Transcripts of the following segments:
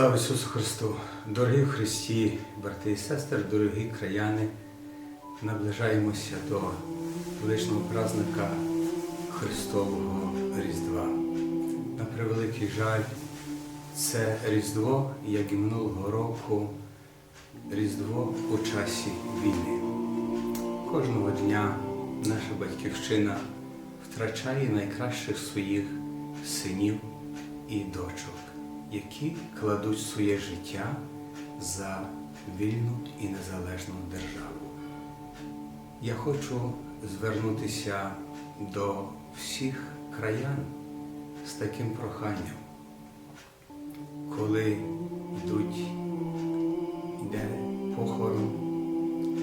Слава Ісусу Христу! Дорогі в Христі, брати і сестри, дорогі краяни, наближаємося до величного праздника Христового Різдва. На превеликий жаль, це Різдво, як і минулого року, Різдво у часі війни. Кожного дня наша батьківщина втрачає найкращих своїх синів і дочок, які кладуть своє життя за вільну і незалежну державу. Я хочу звернутися до всіх краян з таким проханням, коли йдуть, йде похорон,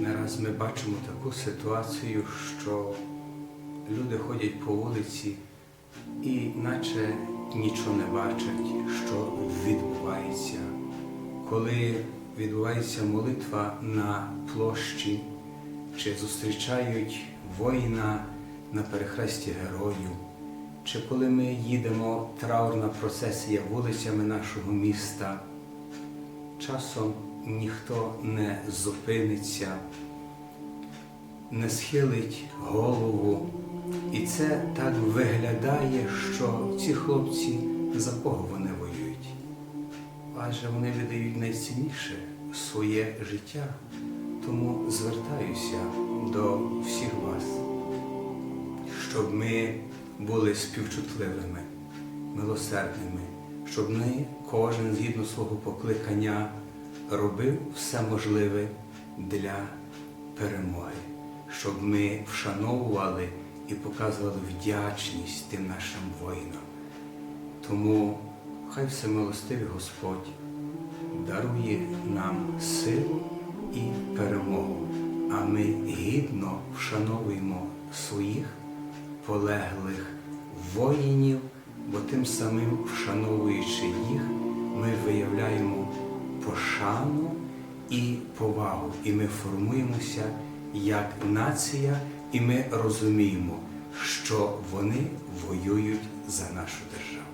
не раз ми бачимо таку ситуацію, що люди ходять по вулиці і наче нічого не бачать, що відбувається. Коли відбувається молитва на площі, чи зустрічають воїна на перехресті героїв, чи коли ми їдемо траурна процесія вулицями нашого міста, часом ніхто не зупиниться, не схилить голову. І це так виглядає, що ці хлопці за кого вони воюють? Адже вони видають найцінніше своє життя. Тому звертаюся до всіх вас, щоб ми були співчутливими, милосердними, щоб ми, кожен згідно свого покликання, робив все можливе для перемоги, щоб ми вшановували і показували вдячність тим нашим воїнам. Тому хай всемилостивий Господь дарує нам силу і перемогу, а ми гідно вшановуємо своїх полеглих воїнів, бо тим самим, вшановуючи їх, ми виявляємо пошану і повагу, і ми формуємося як нація, і ми розуміємо, що вони воюють за нашу державу.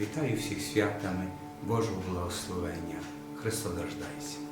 Вітаю всіх святами Божого благословення. Христос рождається.